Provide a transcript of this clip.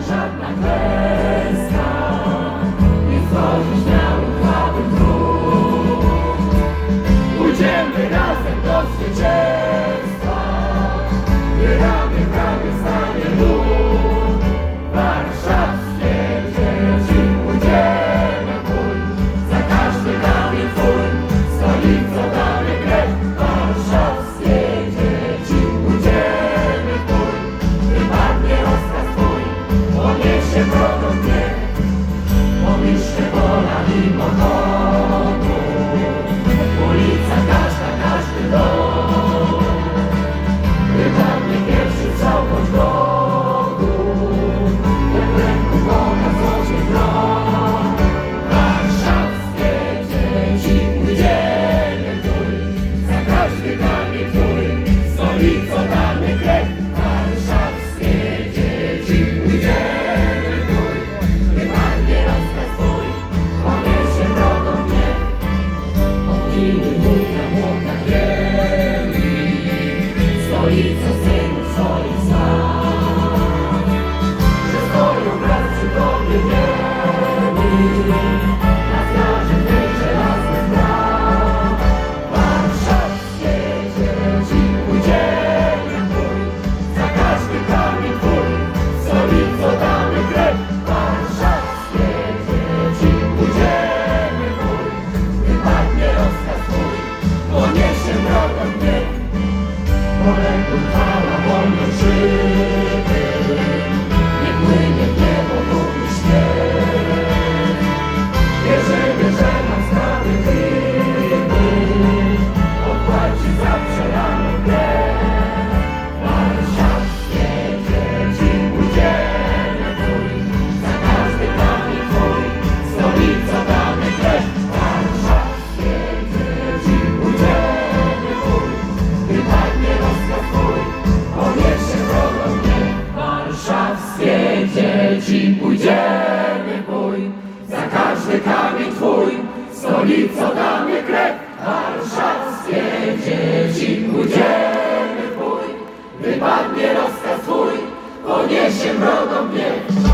żadna krew. Amore, tutta la buona sera. twój, stolico tam je krew, warszawskie dzieci. Udzielny twój, wypadnie rozkaz twój, poniesie wrogą miecz.